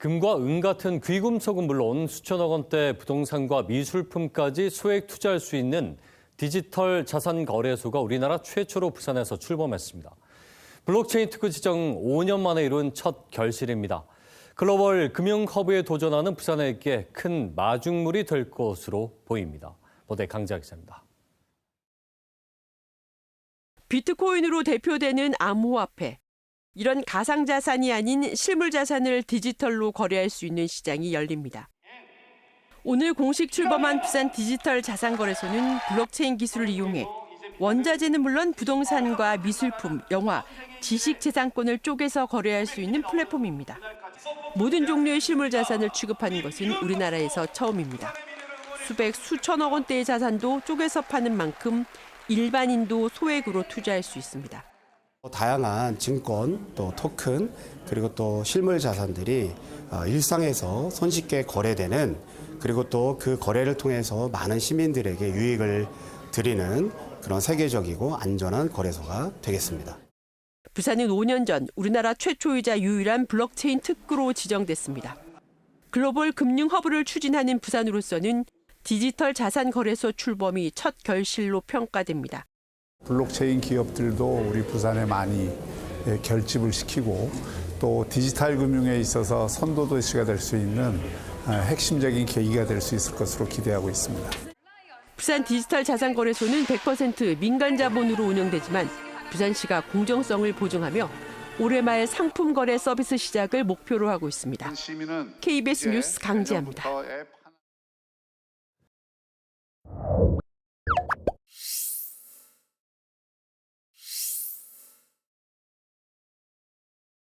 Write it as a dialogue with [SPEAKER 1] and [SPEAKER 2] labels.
[SPEAKER 1] 금과 은 같은 귀금속은 물론 수천억 원대 부동산과 미술품까지 소액 투자할 수 있는 디지털 자산 거래소가 우리나라 최초로 부산에서 출범했습니다. 블록체인 특구 지정 5년 만에 이룬 첫 결실입니다. 글로벌 금융 허브에 도전하는 부산에게 큰 마중물이 될 것으로 보입니다. 보대 강자 기자입니다.
[SPEAKER 2] 비트코인으로 대표되는 암호화폐. 이런 가상자산이 아닌 실물자산을 디지털로 거래할 수 있는 시장이 열립니다. 오늘 공식 출범한 부산 디지털 자산거래소는 블록체인 기술을 이용해 원자재는 물론 부동산과 미술품, 영화, 지식재산권을 쪼개서 거래할 수 있는 플랫폼입니다. 모든 종류의 실물 자산을 취급하는 것은 우리나라에서 처음입니다. 수백, 수천억 원대의 자산도 쪼개서 파는 만큼 일반인도 소액으로 투자할 수 있습니다.
[SPEAKER 3] 다양한 증권, 또 토큰, 그리고 또 실물 자산들이 어, 일상에서 손쉽게 거래되는 그리고 또 그 거래를 통해서 많은 시민들에게 유익을 드리는 그런 세계적이고 안전한 거래소가 되겠습니다.
[SPEAKER 2] 부산은 5년 전 우리나라 최초이자 유일한 블록체인 특구로 지정됐습니다. 글로벌 금융 허브를 추진하는 부산으로서는 디지털 자산 거래소 출범이 첫 결실로 평가됩니다.
[SPEAKER 4] 블록체인 기업들도 우리 부산에 많이 예, 결집을 시키고 또 디지털 금융에 있어서 선도도시가 될 수 있는 아, 핵심적인 계기가 될 수 있을 것으로 기대하고 있습니다.
[SPEAKER 2] 부산 디지털 자산 거래소는 100% 민간 자본으로 운영되지만 부산시가 공정성을 보증하며 올해 말 상품 거래 서비스 시작을 목표로 하고 있습니다. KBS 뉴스 강지아입니다.